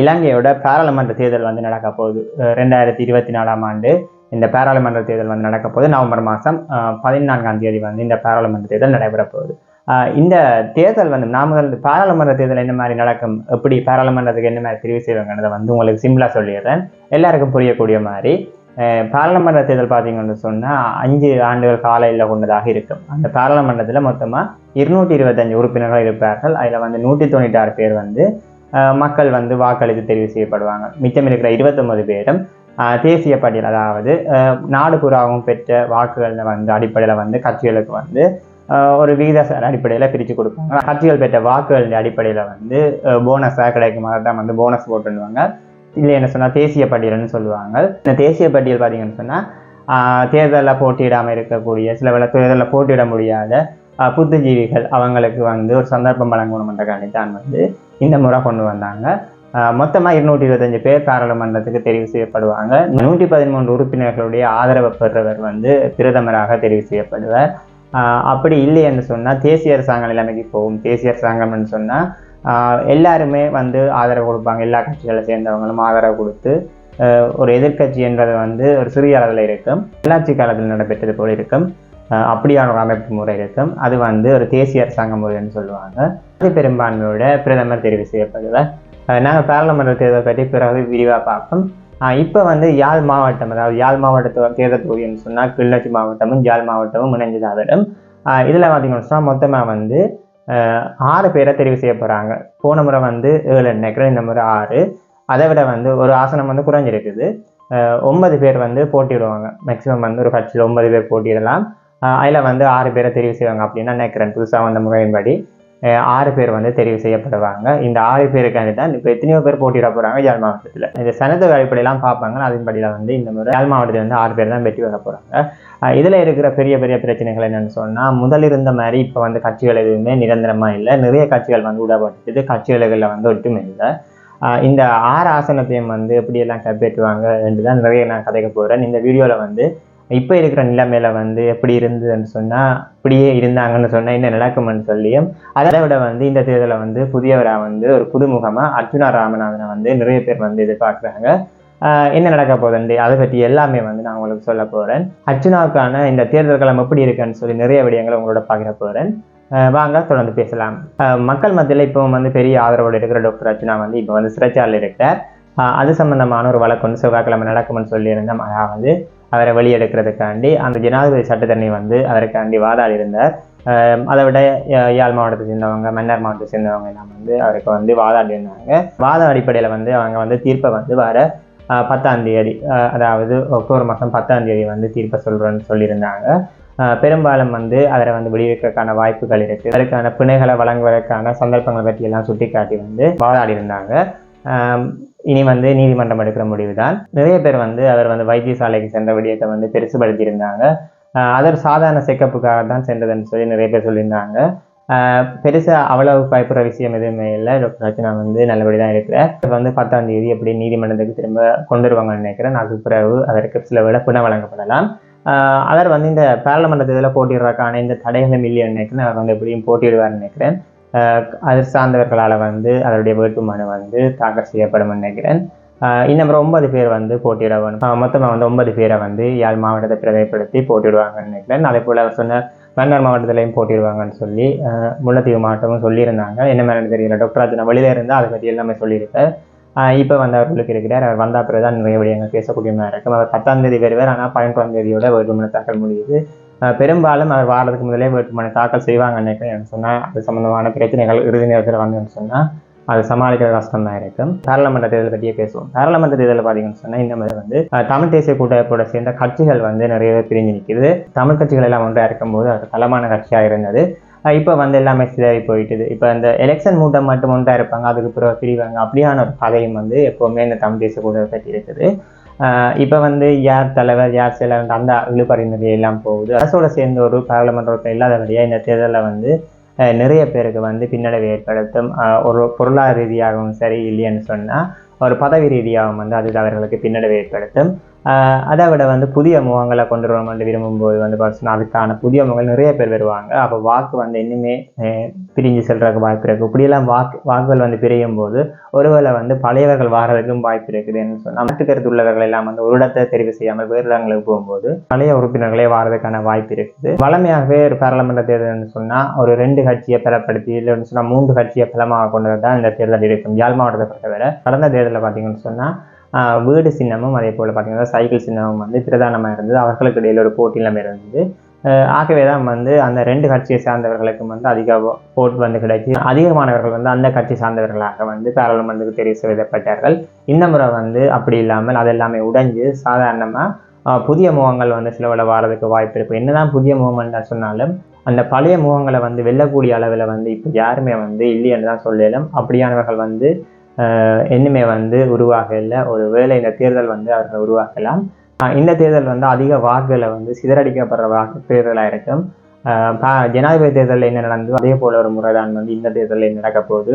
இலங்கையோட பாராளுமன்ற தேர்தல் வந்து நடக்க போகுது. ரெண்டாயிரத்தி இருபத்தி நாலாம் ஆண்டு இந்த பாராளுமன்ற தேர்தல் வந்து நடக்க போகுது. நவம்பர் மாதம் பதினான்காம் தேதி வந்து இந்த பாராளுமன்ற தேர்தல் நடைபெற போகுது. இந்த தேர்தல் வந்து நான் முதல் பாராளுமன்ற தேர்தல் என்ன மாதிரி நடக்கும்? எப்படி பாராளுமன்றத்துக்கு என்ன மாதிரி தெரிவு செய்வாங்கன்றதை வந்து உங்களுக்கு சிம்பிளாக சொல்லிடுறேன். எல்லாருக்கும் புரியக்கூடிய மாதிரி பாராளுமன்ற தேர்தல் பார்த்தீங்கன்னு சொன்னால் அஞ்சு ஆண்டுகள் காலையில் கொண்டதாக இருக்கும். அந்த பாராளுமன்றத்தில் மொத்தமாக இருநூற்றி இருபத்தஞ்சு உறுப்பினர்கள் இருப்பார்கள். அதில் வந்து நூற்றி தொண்ணூற்றாறு பேர் வந்து மக்கள் வந்து வாக்களித்து தெரிவு செய்யப்படுவாங்க. மிச்சம் இருக்கிற இருபத்தொம்பது பேரும் தேசிய பட்டியல் அதாவது நாடு புறாவும் பெற்ற வாக்குகளில் வந்து அடிப்படையில் வந்து கட்சிகளுக்கு வந்து ஒரு விகிதாசார அடிப்படையில் பிரித்து கொடுப்பாங்க. கட்சிகள் பெற்ற வாக்குகளின் அடிப்படையில் வந்து போனஸாக கிடைக்கும். தான் வந்து போனஸ் போட்டுருவாங்க இல்லை என்ன சொன்னால் தேசிய பட்டியல்னு சொல்லுவாங்க. இந்த தேசிய பட்டியல் பார்த்தீங்கன்னு சொன்னால் தேர்தலில் போட்டியிடாமல் இருக்கக்கூடிய சில வேலை தேர்தலில் போட்டியிட முடியாத புத்துஜீவிகள் புத்திஜீவிகள் அவங்களுக்கு வந்து ஒரு சந்தர்ப்பம் வழங்கணுமென்றக்காண்டி தான் வந்து இந்த முறை கொண்டு வந்தாங்க. மொத்தமாக இருநூற்றி இருபத்தஞ்சு பேர் பாராளுமன்றத்துக்கு தெரிவு செய்யப்படுவாங்க. நூற்றி பதிமூன்று உறுப்பினர்களுடைய ஆதரவை பெறுறவர் வந்து பிரதமராக தெரிவு செய்யப்படுவார். அப்படி இல்லை என்று சொன்னால் தேசிய அரசாங்க நிலைமைக்கு போகும். தேசிய அரசாங்கம்னு சொன்னால் எல்லாருமே வந்து ஆதரவு கொடுப்பாங்க. எல்லா கட்சிகளை சேர்ந்தவங்களும் ஆதரவு கொடுத்து ஒரு எதிர்க்கட்சி என்பது வந்து ஒரு சிறிய அளவில் இருக்கும். நல்லாட்சி காலத்தில் நடைபெற்றது போல இருக்கும். அப்படியான ஒரு அமைப்பு முறை இருக்கும். அது வந்து ஒரு தேசிய அரசாங்க முறைன்னு சொல்லுவாங்க. அது பெரும்பான்மையோட பிரதமர் தெரிவு செய்யப்படுவார். நாங்கள் பாராளுமன்ற தேர்தல் பற்றி பிறகு விரிவாக பார்ப்போம். இப்போ வந்து யாழ் மாவட்டம் அதாவது யாழ் மாவட்டத்தோட தேர்தல் தொகுதின்னு சொன்னால் கிள்ளச்சி மாவட்டமும் யாழ் மாவட்டமும் இணைஞ்சதாவிடம் இதில் பார்த்தீங்கன்னு சொன்னால் மொத்தமாக வந்து ஆஹ் ஆறு பேரை தெரிவு செய்ய போகிறாங்க போன முறை வந்து ஏழு நினைக்கிறேன் இந்த முறை ஆறு. அதை விட வந்து ஒரு ஆசனம் வந்து குறைஞ்சிருக்குது. ஆஹ் ஒன்பது பேர் வந்து போட்டியிடுவாங்க. மேக்ஸிமம் வந்து ஒரு கட்சியில் ஒன்பது பேர் போட்டியிடலாம். அதில் வந்து ஆறு பேரை தெரிவு செய்வாங்க. அப்படின்னு நினைக்கிறேன் புதுசாக வந்த முறையின்படி ஆறு பேர் வந்து தெரிவு செய்யப்படுவாங்க. இந்த ஆறு பேருக்காண்டி தான் இப்போ எத்தனையோ பேர் போட்டியிட போகிறாங்க யாழ் மாவட்டத்தில். இந்த சனத்து அடிப்படையெல்லாம் பார்ப்பாங்க. அதன்படியில் வந்து இந்த முறை யாழ் மாவட்டத்தில் வந்து ஆறு பேர் தான் வெற்றி வர போகிறாங்க இதில் இருக்கிற பெரிய பெரிய பிரச்சனைகள் என்னென்னு சொன்னால் முதல் இருந்த மாதிரி இப்போ வந்து கட்சிகள் எதுவுமே நிரந்தரமாக இல்லை. நிறைய கட்சிகள் வந்து விடப்பட்டது கட்சிகளில் வந்து ஒற்றுமை இல்லை. இந்த ஆறு ஆசனத்தையும் வந்து எப்படியெல்லாம் கைப்பற்றுவாங்க என்று தான் நிறைய நான் கதைக்க போகிறேன் இந்த வீடியோவில் வந்து இப்போ இருக்கிற நிலைமையில வந்து எப்படி இருந்ததுன்னு சொன்னால் இப்படியே இருந்தாங்கன்னு சொன்னால் என்ன நடக்கும்னு சொல்லியும் அதை விட வந்து இந்த தேர்தலில் வந்து புதியவராக வந்து ஒரு புதுமுகமாக அர்ஜுனா ராமநாதனை வந்து நிறைய பேர் வந்து எதிர்பார்க்குறாங்க. ஆஹ் என்ன நடக்க போகுதுண்டு அதை பற்றி எல்லாமே வந்து நான் உங்களுக்கு சொல்ல போகிறேன் அர்ஜுனாவுக்கான இந்த தேர்தல் களம் எப்படி இருக்குன்னு சொல்லி நிறைய விடயங்களை உங்களோட பார்க்க போகிறேன் வாங்க தொடர்ந்து பேசலாம். ஆஹ் மக்கள் மத்தியில் இப்போ வந்து பெரிய ஆதரவோடு இருக்கிற டாக்டர் அர்ஜுனா வந்து இப்போ வந்து சிறைச்சாலையில் இருக்கிறார். அது சம்பந்தமான ஒரு வழக்கு வந்து செவ்வாய்க்கிழமை நடக்கும்னு சொல்லியிருந்தோம். அதாவது அவரை வெளியெடுக்கிறதுக்காண்டி அந்த ஜனாதிபதி சட்டத்தரணி வந்து அவருக்காண்டி வாதாடி இருந்தார். அதை விட யாழ் மாவட்டத்தை சேர்ந்தவங்க மன்னர் மாவட்டத்தை சேர்ந்தவங்க எல்லாம் வந்து அவருக்கு வந்து வாதாடி இருந்தாங்க. வாத அடிப்படையில் வந்து அவங்க வந்து தீர்ப்பை வந்து வர பத்தாம் தேதி அதாவது அக்டோபர் மாதம் பத்தாம் தேதி வந்து தீர்ப்பை சொல்கிறேன்னு சொல்லியிருந்தாங்க. பெரும்பாலும் வந்து அவரை வந்து விடுவிக்கிறதுக்கான வாய்ப்புகள் இருக்குது அதற்கான பிணைகளை வழங்குவதற்கான சந்தர்ப்பங்களை பற்றியெல்லாம் சுட்டி சுட்டிக்காட்டி வந்து வாதாடி இருந்தாங்க. இனி வந்து நீதிமன்றம் எடுக்கிற முடிவு தான் நிறைய பேர் வந்து அவர் வந்து வைத்தியசாலைக்கு சென்ற விடயத்தை வந்து பெருசுபடுத்தியிருந்தாங்க. அதர் சாதாரண செக்கப்புக்காக தான் சென்றதுன்னு சொல்லி நிறைய பேர் சொல்லியிருந்தாங்க. பெருசாக அவ்வளவு பயப்படுற விஷயம் எதுவுமே இல்லை. டாக்டர் ரச்சனா வந்து நல்லபடி தான் இருக்கிறார் வந்து பத்தாம் தேதி எப்படி நீதிமன்றத்துக்கு திரும்ப கொண்டு வருவாங்கன்னு நினைக்கிறேன். அதுக்கு பிறகு அதற்கு சில விட வழங்கப்படலாம். அவர் வந்து இந்த பாராளுமன்ற தேர்தலில் போட்டிடுறதுக்கான இந்த தடைகளும் இல்லைன்னு நினைக்கிறேன். அவர் வந்து எப்படியும் போட்டியிடுவார்னு நினைக்கிறேன். அது சார்ந்தவர்களால் வந்து அதனுடைய வேட்புமனு வந்து தாக்கல் செய்யப்படும் நினைக்கிறேன். ஆஹ் இன்னும் ஒன்பது பேர் வந்து போட்டியிட வேணும் மொத்தமாக வந்து ஒன்பது பேரை வந்து யாழ் மாவட்டத்தை பிரதமப்படுத்தி போட்டியிடுவாங்கன்னு நினைக்கிறேன். அதே போல் சொன்ன மன்னர் மாவட்டத்திலையும் போட்டிடுவாங்கன்னு சொல்லி முல்லைத்தீவு மாவட்டமும் சொல்லியிருந்தாங்க. என்ன மாதிரி தெரியல டாக்டர் ராஜனா வெளியில இருந்தால் அதை பற்றி எல்லாமே சொல்லியிருக்கார் இப்போ வந்து அவர்களுக்கு இருக்கிறார். அவர் வந்தா பிறகு தான் நிறைய விடயங்கள் பேசக்கூடிய மாதிரி இருக்கும். அவர் பத்தாம் தேதி வருவார். ஆனால் பதினெட்டாம் தேதியோட வேட்புமனு தாக்கல் முடியுது. பெரும்பாலும் அவர் வாரதுக்கு முதலே வேட்புமனு தாக்கல் செய்வாங்கன்னு நினைக்கிறேன் சொன்னால் அது சம்மந்தமான பிரச்சனைகள் இறுதி நேரத்தில் வந்துன்னு சொன்னால் அது சமாளிக்கிற கஷ்டம்தான் இருக்கும் பாராளுமன்ற தேர்தல் பற்றியே பேசுவோம். பாராளுமன்ற தேர்தல் பார்த்தீங்கன்னு சொன்னால் இந்த மாதிரி வந்து தமிழ் தேசிய கூட்டமைப்போட சேர்ந்த கட்சிகள் வந்து நிறைய பிரிஞ்சு நிற்குது தமிழ் கட்சிகள் எல்லாம் ஒன்றா இருக்கும்போது அது தளமான கட்சியாக இருந்தது. இப்போ வந்து எல்லாமே சிதறி போயிட்டுது. இப்போ இந்த எலெக்ஷன் மூட்டம் மட்டும் ஒன்றா இருப்பாங்க அதுக்கு பிறகு பிரிவாங்க அப்படியான ஒரு கதையும் வந்து எப்போவுமே இந்த தமிழ் தேசிய கூட்டத்தை பற்றி இருக்குது. இப்போ வந்து யார் தலைவர் யார் செயலர் அந்த இழுபறிமுறை எல்லாம் போகுது. அரசோட சேர்ந்த ஒரு பாராளுமன்ற உறுப்பினர் இல்லாதபடியாக இந்த தேர்தலில் வந்து நிறைய பேருக்கு வந்து பின்னடைவு ஏற்படுத்தும். ஒரு பொருளாதார ரீதியாகவும் சரி இல்லைன்னு சொன்னால் ஒரு பதவி ரீதியாகவும் வந்து அது அவர்களுக்கு பின்னடைவு ஏற்படுத்தும். அதை விட வந்து புதிய முகங்களை கொண்டு வரணும் என்று விரும்பும்போது வந்து பார்த்தீங்கன்னா அதுக்கான புதிய முகங்கள் நிறைய பேர் வருவாங்க. அப்போ வாக்கு வந்து இன்னுமே பிரிஞ்சு செல்றதுக்கு வாய்ப்பு இருக்குது இப்படியெல்லாம் வாக்கு வாக்குகள் வந்து பிரியும் போது ஒருவேளை வந்து பழையவர்கள் வாரதுக்கும் வாய்ப்பு இருக்குதுன்னு சொன்னால் மட்டுக்கருத்து உள்ளவர்கள் எல்லாம் வந்து ஒரு இடத்தை தெரிவு செய்யாமல் வேறு இடங்களுக்கு போகும்போது பழைய உறுப்பினர்களே வாரதுக்கான வாய்ப்பு இருக்குது. வளமையாகவே ஒரு பாராளுமன்ற தேர்தல்னு சொன்னால் ஒரு ரெண்டு கட்சியை பலப்படுத்தி இல்லைன்னு சொன்னால் மூன்று கட்சியை பலமாக கொண்டது தான் இந்த தேர்தல் இருக்கும் யாழ் மாவட்டத்தை பொறுத்தவரை கடந்த தேர்தலில் பார்த்தீங்கன்னு சொன்னால் வீடு சின்னமும் அதே போல் பார்த்திங்கன்னா சைக்கிள் சின்னமும் வந்து பிரதானமாக இருந்தது. அவர்களுக்கு இடையில் ஒரு போட்டியிலமே இருந்தது. ஆகவே தான் வந்து அந்த ரெண்டு கட்சியை சார்ந்தவர்களுக்கு வந்து அதிக ஓட் வந்து கிடைச்சி அதிகமானவர்கள் வந்து அந்த கட்சி சார்ந்தவர்களாக வந்து பாராளுமன்றத்துக்கு தெரிவு செய்யப்பட்டார்கள். இந்த முறை வந்து அப்படி இல்லாமல் அதெல்லாமே உடைஞ்சு சாதாரணமாக புதிய முகங்கள் வந்து சிலவில வாரதுக்கு வாய்ப்பு இருக்கும் என்னதான் புதிய முகங்கள் சொன்னாலும் அந்த பழைய முகங்களை வந்து வெல்லக்கூடிய அளவில் வந்து இப்போ யாருமே வந்து இல்லைன்னு தான் சொல்லலாம். அப்படியானவர்கள் வந்து இன்னுமே வந்து உருவாக இல்லை ஒரு வேலை இந்த தேர்தல் வந்து அவர்கள் உருவாக்கலாம். இந்த தேர்தல் வந்து அதிக வாக்குகளை வந்து சிதறடிக்கப்படுற வாக்கு தேர்தலாக இருக்கும். ஜனாதிபதி தேர்தலில் என்ன நடந்தது அதே போல ஒரு முறை தான் வந்து இந்த தேர்தலில் நடக்க போகுது.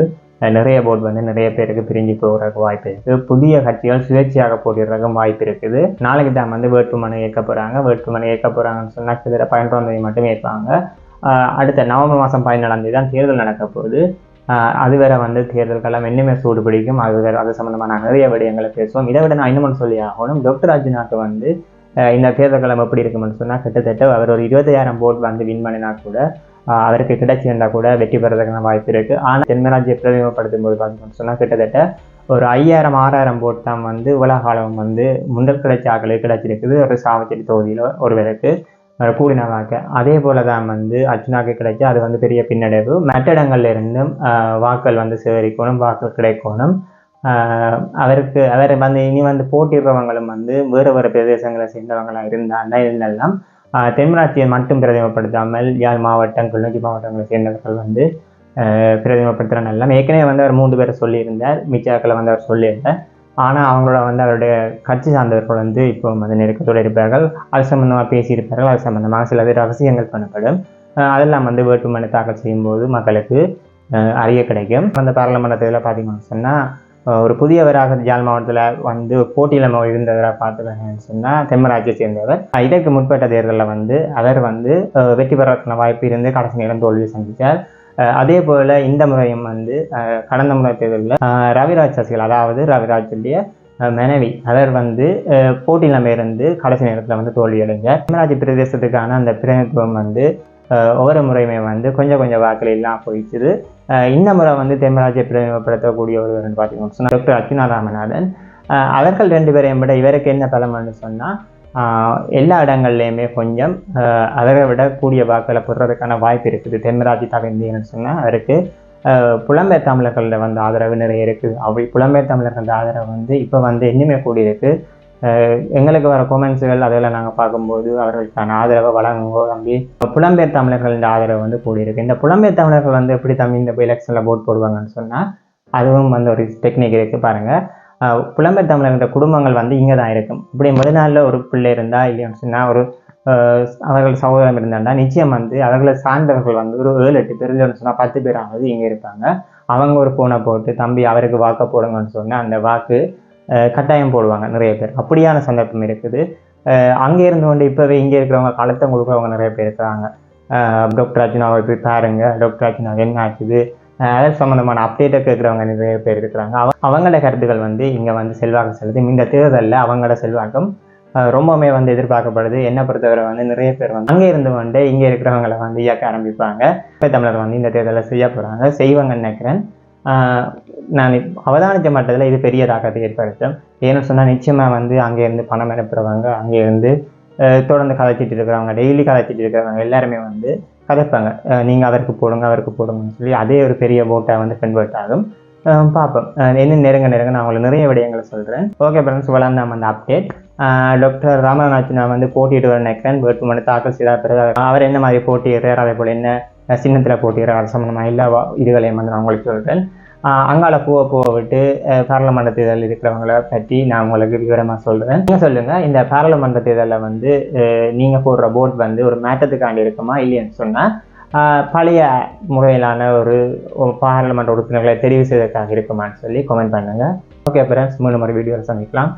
நிறைய போர்டு வந்து நிறைய பேருக்கு பிரிஞ்சு போகிறதுக்கு வாய்ப்பு இருக்குது. புதிய கட்சிகள் சுயேட்சையாக போட்டிடுறதுக்கும் வாய்ப்பு இருக்குது. நாளைக்கு தான் வந்து வேட்புமனு ஏற்க போகிறாங்க வேட்புமனு ஏற்க போகிறாங்கன்னு சொன்னால் கிட்டத்தட்ட பதினொன்றாம் தேதி மட்டும் ஏற்பாங்க. அடுத்த நவம்பர் மாதம் பதினேழாம் தேதி தான் தேர்தல் நடக்க போகுது. அது வேற வந்து தேர்தல்கெல்லாம் இன்னுமே சூடு பிடிக்கும்? அது வேற அது சம்மந்தமான நிறைய விடயங்களை பேசுவோம். இதை விட நான் இன்னும் சொல்லி ஆகணும். டாக்டர் அர்ஜுனாக்கு வந்து இந்த தேர்தல்களம் எப்படி இருக்கும்னு சொன்னால் கிட்டத்தட்ட அவர் ஒரு இருபத்தாயிரம் போட் வந்து வின் பண்ணினா கூட அவருக்கு கிடைச்சிருந்தா கூட வெற்றி பெறதுக்கான வாய்ப்பு இருக்குது ஆனால் தென்மராஜ்யை பிரதிமப்படுத்தும் போது பார்த்தீங்கன்னு சொன்னால் கிட்டத்தட்ட ஒரு ஐயாயிரம் ஆறாயிரம் போட் தான் வந்து உலக அளவும் வந்து முந்தல் கிடைச்ச ஆக்களுக்கு கிடைச்சிருக்குது. ஒரு சாவச்சேரி தொகுதியில் ஒருவருக்கு அஹ் கூடின அதே போல் தான் வந்து அர்ஜுனாக்கு கிடைச்சா அது வந்து பெரிய பின்னடைவு. மற்ற இடங்கள்ல இருந்தும் வாக்கள் வந்து சேகரிக்கணும் வாக்கள் கிடைக்கணும். அவருக்கு அவர் வந்து இனி வந்து போட்டிடுறவங்களும் வந்து வேறு வேறு பிரதேசங்களை சேர்ந்தவங்களாக இருந்தாங்க இருந்தெல்லாம் தென்மராட்சியை மட்டும் பிரதிமப்படுத்தாமல் யாழ் மாவட்டம் கிளிநொச்சி மாவட்டங்களை சேர்ந்தவர்கள் வந்து ஆஹ் எல்லாம் ஏற்கனவே வந்து அவர் மூன்று பேரை சொல்லியிருந்தார். மிச்சாக்களை வந்து அவர் சொல்லியிருந்தார். ஆனால் அவங்களோட வந்து அவருடைய கட்சி சார்ந்தவர்கள் வந்து இப்போ வந்து நெருக்கத்தோடு இருப்பார்கள். அது சம்மந்தமாக பேசியிருப்பார்கள். அது சம்மந்தமாக சில ரகசியங்கள் பண்ணப்படும். அதெல்லாம் வந்து வேட்புமனு தாக்கல் செய்யும்போது மக்களுக்கு அறிய கிடைக்கும். அந்த பாராளுமன்றத்தில் பார்த்தீங்கன்னு சொன்னால் ஒரு புதியவராக யாழ் மாவட்டத்தில் வந்து போட்டியில் இருந்தவராக பார்த்தவர்னு சொன்னால் தெம்மராட்சியை சேர்ந்தவர். இதற்கு முற்பட்ட தேர்தலில் வந்து அவர் வந்து வெற்றி பெறக்கான வாய்ப்பு இருந்து கடைசி நேரம் தோல்வி சந்தித்தார் அதே போல் இந்த முறையும் வந்து கடந்த முறை தேர்தலில் ரவிராஜ் சசிகலா அதாவது ரவிராஜுடைய மனைவி அவர் வந்து அஹ் இருந்து கடைசி நேரத்தில் வந்து தோல்வி அடைஞ்சார் பிரதேசத்துக்கான அந்த பிரதிநிதித்துவம் வந்து ஒவ்வொரு முறையுமே வந்து கொஞ்சம் கொஞ்சம் வாக்கில் எல்லாம் போயிடுச்சுது. இந்த முறை வந்து தென்மராஜை பிரதிநிதிப்படுத்தக்கூடிய ஒருவர் பார்த்தீங்கன்னா டாக்டர் அர்ஜுனா ராமநாதன் அவர்கள் ரெண்டு பேரையும் விட இவருக்கு என்ன பலம்னு சொன்னால் எல்லா இடங்கள்லையுமே கொஞ்சம் அதை விட கூடிய வாக்களை பெறுறதுக்கான வாய்ப்பு இருக்குது. தென்மராஜி தகுந்தீங்கன்னு சொன்னால் அவருக்கு புலம்பெயர் தமிழர்களில் வந்து ஆதரவு நிறைய இருக்குது அவை புலம்பெயர் தமிழர்கள் ஆதரவு வந்து இப்போ வந்து இன்னுமே கூடியிருக்கு. எங்களுக்கு வர கொமெண்ட்ஸுகள் அதெல்லாம் நாங்கள் பார்க்கும்போது அவர்களுக்கான ஆதரவை வழங்குவோம் தம்பி. புலம்பெயர் தமிழர்களின் ஆதரவு வந்து கூடியிருக்கு. இந்த புலம்பெயர் தமிழர்கள் வந்து எப்படி தம்பி இந்த எலெக்ஷனில் போட் போடுவாங்கன்னு சொன்னால் அதுவும் வந்து ஒரு டெக்னிக் இருக்குது பாருங்கள் புலம்பெயர் தமிழர்கிற குடும்பங்கள் வந்து இங்கே தான் இருக்கும். இப்படி முதல் நாளில் ஒரு பிள்ளை இருந்தால் இல்லைன்னு சொன்னால் ஒரு அவர்கள் சகோதரம் இருந்தாண்டா நிச்சயம் வந்து அவர்களை சார்ந்தவர்கள் வந்து ஒரு ஏழு எட்டு பேர் இல்லைன்னு சொன்னால் பத்து பேராவது இங்கே இருப்பாங்க. அவங்க ஒரு ஃபோனை போட்டு தம்பி அவருக்கு வாக்க போடுங்கன்னு சொன்னால் அந்த வாக்கு கட்டாயம் போடுவாங்க நிறைய பேர். அப்படியான சந்தர்ப்பம் இருக்குது. அங்கே இருந்து கொண்டு இப்போவே இங்கே இருக்கிறவங்க களத்தை கொடுக்குறவங்க நிறைய பேர் இருக்கிறாங்க. டாக்டர் அர்ஜுனாவை போய் பாருங்க டாக்டர் அர்ஜுனா என்ன ஆச்சுது அது சம்மந்தமான அப்டேட்டை கேட்குறவங்க நிறைய பேர் இருக்கிறாங்க. அவ அவங்களோட கருத்துக்கள் வந்து இங்கே வந்து செல்வாக்கு செலுத்தும். இந்த தேர்தலில் அவங்களோட செல்வாக்கம் ரொம்பவுமே வந்து எதிர்பார்க்கப்படுது. என்னை பொறுத்தவரை வந்து நிறைய பேர் வந்து அங்கே இருந்து வந்து இங்கே இருக்கிறவங்களை வந்து இயக்க ஆரம்பிப்பாங்க. தமிழர் வந்து இந்த தேர்தலில் செய்ய போகிறாங்க செய்வாங்கன்னு நினைக்கிறேன். நான் அவதானித்த மட்டத்தில் இது பெரிய தாக்கத்தை ஏற்படுத்தும். ஏன்னு சொன்னால் நிச்சயமாக வந்து அங்கேருந்து பணம் அனுப்புகிறவங்க அங்கேருந்து தொடர்ந்து கதைச்சிட்டு இருக்கிறவங்க டெய்லி கதைச்சிட்டு இருக்கிறவங்க எல்லாருமே வந்து கதைப்பாங்க. நீங்கள் அவருக்கு போடுங்க அவருக்கு போடுங்கன்னு சொல்லி அதே ஒரு பெரிய போட்டாக வந்து கன்வெர்ட் ஆகும். பார்ப்போம். என்ன நெருங்க நெருங்க நான் உங்களுக்கு நிறைய விடயங்களை சொல்கிறேன் ஓகே ஃப்ரெண்ட்ஸ் இவ்வளோ நம்ம அந்த அப்டேட் டாக்டர் ராமநாத் நான் வந்து போட்டியிட்டு வர நினைக்கிறேன் வேட்புமனு தாக்கல் செய்த பிறகு அவர் என்ன மாதிரி போட்டியிடுறார் அதே போல் என்ன சின்னத்தில் போட்டியிடுறார் அது சம்மந்தமாக எல்லா இதுகளையும் வந்து நான் உங்களுக்கு சொல்கிறேன் அங்கால பூவை பூவை விட்டு பாராளுமன்ற தேர்தல் இருக்கிறவங்கள பற்றி நான் உங்களுக்கு விவரமாக சொல்கிறேன் நீங்கள் சொல்லுங்கள் இந்த பாராளுமன்ற தேர்தலில் வந்து நீங்கள் போடுற போட் வந்து ஒரு மேட்டத்துக்காண்டி இருக்குமா இல்லைன்னு சொன்னால் பழைய முறையிலான ஒரு ஒரு பாராளுமன்ற உறுப்பினர்களை தெரிவு செய்வதற்காக இருக்குமான்னு சொல்லி கமெண்ட் பண்ணுங்கள் ஓகே ஃப்ரெண்ட்ஸ் மூணு முறை வீடியோவில் சந்திக்கலாம்.